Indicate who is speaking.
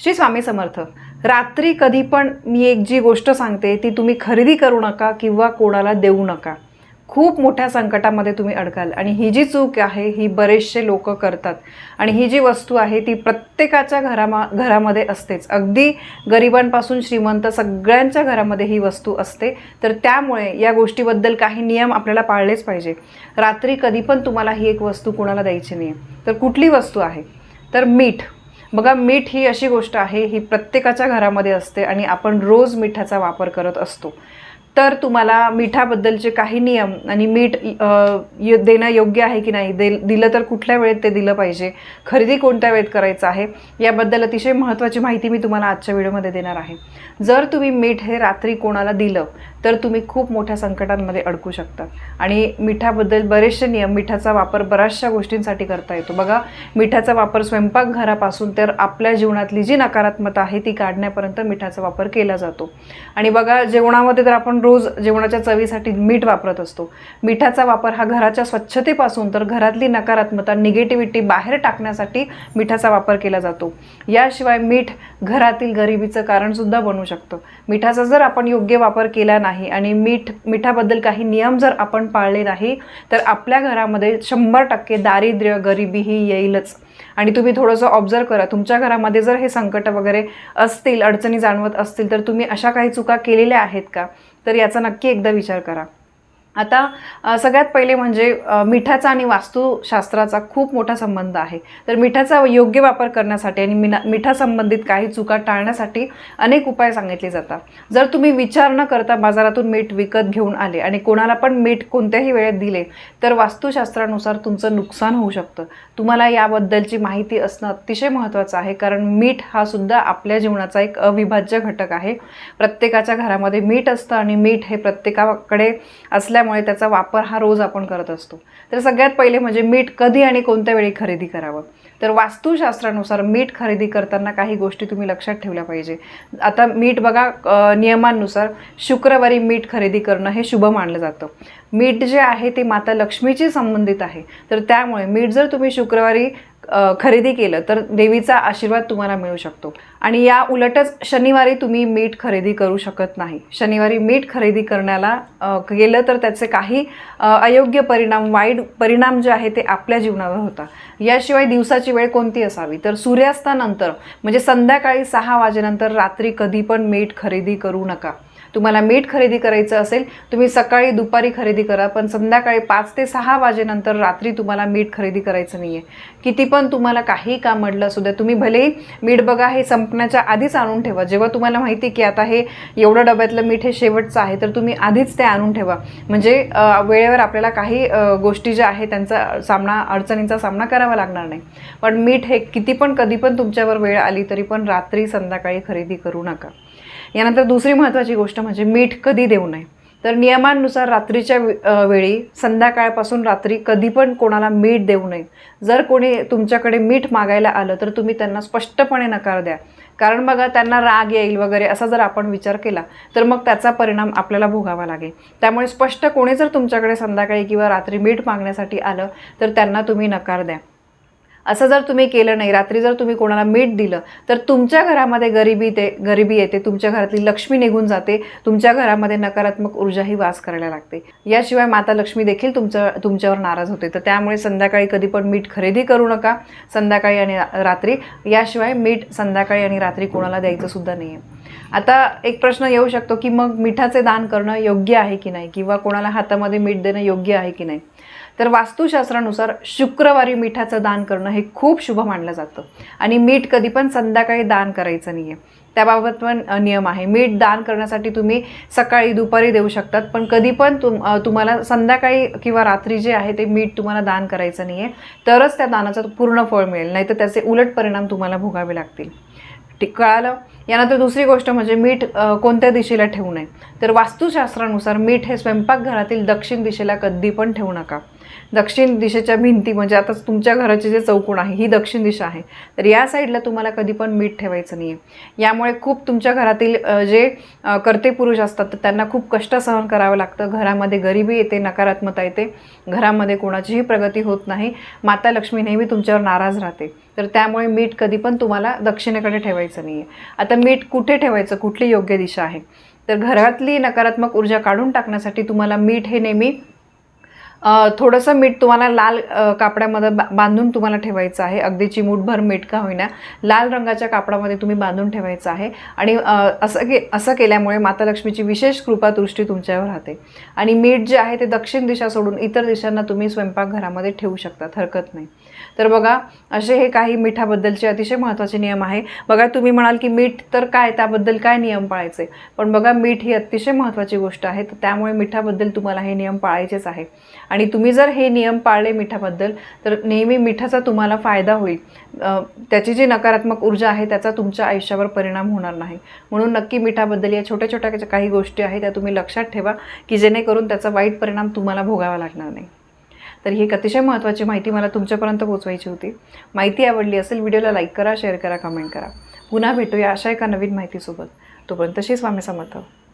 Speaker 1: श्री स्वामी समर्थ रात्री कधी पण मी एक जी गोष्ट सांगते ती तुम्ही खरेदी करू नका किंवा कोणाला देऊ नका. खूप मोठ्या संकटामध्ये तुम्ही अडकाल आणि ही जी चूक आहे ही बरेचसे लोक करतात. आणि ही जी वस्तू आहे ती प्रत्येकाच्या घरामा घरामध्ये असतेच. अगदी गरिबांपासून श्रीमंत सगळ्यांच्या घरामध्ये ही वस्तू असते. तर त्यामुळे या गोष्टीबद्दल काही नियम आपल्याला पाळलेच पाहिजे. रात्री कधी पण तुम्हाला ही एक वस्तू कोणाला द्यायची नाही तर कुठली वस्तू आहे? तर मीठ. बघा मीठ ही अशी गोष्ट आहे ही प्रत्येकाच्या घरामध्ये असते आणि आपण रोज मिठाचा वापर करत असतो. तर तुम्हाला मिठाबद्दलचे काही नियम आणि मीठ य- देणं योग्य आहे की नाही? दे दिलं तर कुठल्या वेळेत ते दिलं पाहिजे? खरेदी कोणत्या वेळेत करायचं आहे? याबद्दल अतिशय महत्त्वाची माहिती मी तुम्हाला आजच्या व्हिडिओमध्ये देणार आहे. जर तुम्ही मीठ हे रात्री कोणाला दिलं तर तुम्ही खूप मोठ्या संकटांमध्ये अडकू शकता. आणि मिठाबद्दल बरेचसे नियम मिठाचा वापर बऱ्याचशा गोष्टींसाठी करता येतो. बघा मिठाचा वापर स्वयंपाकघरापासून तर आपल्या जीवनातली जी नकारात्मकता आहे ती काढण्यापर्यंत मिठाचा वापर केला जातो. आणि बघा जेवणामध्ये तर आपण रोज जेवणाच्या चवीसाठी मीठ वापरत असतो. मिठाचा वापर हा घराच्या स्वच्छतेपासून तर घरातली नकारात्मकता निगेटिव्हिटी बाहेर टाकण्यासाठी मिठाचा वापर केला जातो. याशिवाय मीठ घरातील गरिबीचं कारणसुद्धा बनू शकतं. मिठाचा जर आपण योग्य वापर केला नाही आणि मीठ मिठाबद्दल काही नियम जर आपण पाळले नाही तर आपल्या घरामध्ये शंभर टक्के दारिद्र्य गरिबी ही येईलच. आणि तुम्ही थोडंसं ऑब्झर्व करा. तुमच्या घरामध्ये जर हे संकट वगैरे असतील अडचणी जाणवत असतील तर तुम्ही अशा काही चुका केलेल्या आहेत का? तर याचा नक्की एकदा विचार करा. आता सगळ्यात पहिले म्हणजे मिठाचा आणि वास्तुशास्त्राचा खूप मोठा संबंध आहे. तर मिठाचा योग्य वापर करण्यासाठी आणि मिना मिठासंबंधित काही चुका टाळण्यासाठी अनेक उपाय सांगितले जातात. जर तुम्ही विचार न करता बाजारातून मीठ विकत घेऊन आले आणि कोणाला पण मीठ कोणत्याही वेळेत दिले तर वास्तुशास्त्रानुसार तुमचं नुकसान होऊ शकतं. तुम्हाला याबद्दलची माहिती असणं अतिशय महत्त्वाचं आहे कारण मीठ हा सुद्धा आपल्या जीवनाचा एक अविभाज्य घटक आहे. प्रत्येकाच्या घरामध्ये मीठ असतं आणि मीठ हे प्रत्येकाकडे असल्या असल्यामुळे त्याचा वापर हा रोज आपण करत असतो. तर सगळ्यात पहिले म्हणजे मीठ कधी आणि कोणत्या वेळी खरेदी करावं? तर वास्तुशास्त्रानुसार मीठ खरेदी करताना काही गोष्टी तुम्ही लक्षात ठेवल्या पाहिजे. आता मीठ बघा नियमांनुसार शुक्रवारी मीठ खरेदी करणं हे शुभ मानलं जातं. मीठ जे आहे ते माता लक्ष्मीशी संबंधित आहे. तर त्यामुळे मीठ जर तुम्ही शुक्रवारी खरेदी केलं तर देवीचा आशीर्वाद तुम्हाला मिळू शकतो. आणि या उलटच शनिवारी तुम्ही मीठ खरेदी करू शकत नाही. शनिवारी मीठ खरेदी करण्याला गेलं तर त्याचे काही अयोग्य परिणाम वाईट परिणाम जे आहे ते आपल्या जीवनावर होतात. याशिवाय दिवसाची वेळ कोणती असावी? तर सूर्यास्तानंतर म्हणजे संध्याकाळी सहा वाजेनंतर रात्री कधी पण मीठ खरेदी करू नका. तुम्हाला मीठ खरेदी करायचं असेल तुम्ही सकाळी दुपारी खरेदी करा पण संध्याकाळी पाच ते सहा वाजेनंतर रात्री तुम्हाला मीठ खरेदी करायचं नाही आहे किती पण तुम्हाला काही काम म्हटलं असू द्या तुम्ही भलेही मीठ बघा हे संपण्याच्या आधीच आणून ठेवा. जेव्हा तुम्हाला माहिती की आता हे एवढं डब्यातलं मीठ हे शेवटचं आहे तर तुम्ही आधीच ते आणून ठेवा. म्हणजे वेळेवर आपल्याला काही गोष्टी ज्या आहेत त्यांचा सामना अडचणींचा सामना करावा लागणार नाही. पण मीठ हे किती पण कधी पण तुमच्यावर वेळ आली तरी पण रात्री संध्याकाळी खरेदी करू नका. यानंतर दुसरी महत्त्वाची गोष्ट म्हणजे मीठ कधी देऊ नये. तर नियमांनुसार रात्रीच्या वेळी संध्याकाळपासून रात्री कधी पण कोणाला मीठ देऊ नये. जर कोणी तुमच्याकडे मीठ मागायला आलं तर तुम्ही त्यांना स्पष्टपणे नकार द्या. कारण बघा त्यांना राग येईल वगैरे असा जर आपण विचार केला तर मग त्याचा परिणाम आपल्याला भोगावा लागेल. त्यामुळे स्पष्ट कोणी जर तुमच्याकडे संध्याकाळी किंवा रात्री मीठ मागण्यासाठी आलं तर त्यांना तुम्ही नकार द्या. असं जर तुम्ही केलं नाही रात्री जर तुम्ही कोणाला मीठ दिलं तर तुमच्या घरामध्ये गरिबी ते गरिबी येते तुमच्या घरातली लक्ष्मी निघून जाते तुमच्या घरामध्ये नकारात्मक ऊर्जाही वास करायला लागते. याशिवाय माता लक्ष्मी देखील तुमच्या तुमच्यावर नाराज होते. तर त्यामुळे संध्याकाळी कधी पण मीठ खरेदी करू नका संध्याकाळी आणि रात्री. याशिवाय मीठ संध्याकाळी आणि रात्री कोणाला द्यायचं सुद्धा नाही आहे आता एक प्रश्न येऊ शकतो की मग मिठाचे दान करणं योग्य आहे की नाही? किंवा कोणाला हातामध्ये मीठ देणं योग्य आहे की नाही? तर वास्तुशास्त्रानुसार शुक्रवारी मिठाचं दान करणं हे खूप शुभ मानलं जातं. आणि मीठ कधी पण संध्याकाळी दान करायचं नाही आहे त्याबाबत पण नियम आहे. मीठ दान करण्यासाठी तुम्ही सकाळी दुपारी देऊ शकतात पण कधी पण तुम तुम्हाला संध्याकाळी किंवा रात्री जे आहे ते मीठ तुम्हाला दान करायचं नाही आहे तरच त्या दानाचं पूर्ण फळ मिळेल. नाहीतर त्याचे उलट परिणाम तुम्हाला भोगावे लागतील. ठीक कळालं? यानंतर दुसरी गोष्ट म्हणजे मीठ कोणत्या दिशेला ठेवू नये? तर वास्तुशास्त्रानुसार मीठ हे स्वयंपाकघरातील दक्षिण दिशेला कधी पण ठेवू नका. दक्षिण दिशेच्या भिंती म्हणजे आता तुमच्या घराचे जे चौकोन आहे ही दक्षिण दिशा आहे. तर या साईडला तुम्हाला कधी पण मीठ ठेवायचं नाही आहे यामुळे खूप तुमच्या घरातील जे कर्ते पुरुष असतात तर त्यांना खूप कष्ट सहन करावं लागतं. घरामध्ये गरिबी येते नकारात्मकता येते. घरामध्ये कोणाचीही प्रगती होत नाही. माता लक्ष्मी नेहमी तुमच्यावर नाराज राहते. तर त्यामुळे मीठ कधी पण तुम्हाला दक्षिणेकडे ठेवायचं नाही आहे आता मीठ कुठे ठेवायचं? कुठली योग्य दिशा आहे? तर घरातली नकारात्मक ऊर्जा काढून टाकण्यासाठी तुम्हाला मीठ हे नेहमी थोडंसं मीठ तुम्हाला लाल कापड्यामध्ये बा बांधून तुम्हाला ठेवायचं आहे. अगदी चिमूटभर मीठ का होईना. लाल रंगाच्या कापडामध्ये तुम्ही बांधून ठेवायचं आहे. आणि असं के असं केल्यामुळे माता लक्ष्मीची विशेष कृपा दृष्टी तुमच्यावर राहते. आणि मीठ जे आहे ते दक्षिण दिशा सोडून इतर दिशांना तुम्ही स्वयंपाकघरामध्ये ठेवू शकतात. हरकत नाही. तर बघा असे हे काही मिठाबद्दलचे अतिशय महत्त्वाचे नियम आहे. बघा तुम्ही म्हणाल की मीठ तर काय? त्याबद्दल काय नियम पाळायचे? पण बघा मीठ ही अतिशय महत्त्वाची गोष्ट आहे. तर त्यामुळे मिठाबद्दल तुम्हाला हे नियम पाळायचेच आहे. आणि तुम्ही जर हे नियम पाळले मिठाबद्दल तर नेहमी मिठाचा तुम्हाला फायदा होईल. त्याची जी नकारात्मक ऊर्जा आहे त्याचा तुमच्या आयुष्यावर परिणाम होणार नाही. म्हणून नक्की मिठाबद्दल या छोट्या छोट्या ज्या काही गोष्टी आहेत त्या तुम्ही लक्षात ठेवा की जेणेकरून त्याचा वाईट परिणाम तुम्हाला भोगावा लागणार नाही. तर ही एक अतिशय महत्त्वाची माहिती मला तुमच्यापर्यंत पोहोचवायची होती. माहिती आवडली असेल व्हिडिओला लाईक करा शेअर करा कमेंट करा. पुन्हा भेटूया अशा एका नवीन माहितीसोबत. तोपर्यंत श्री स्वामी समर्थ.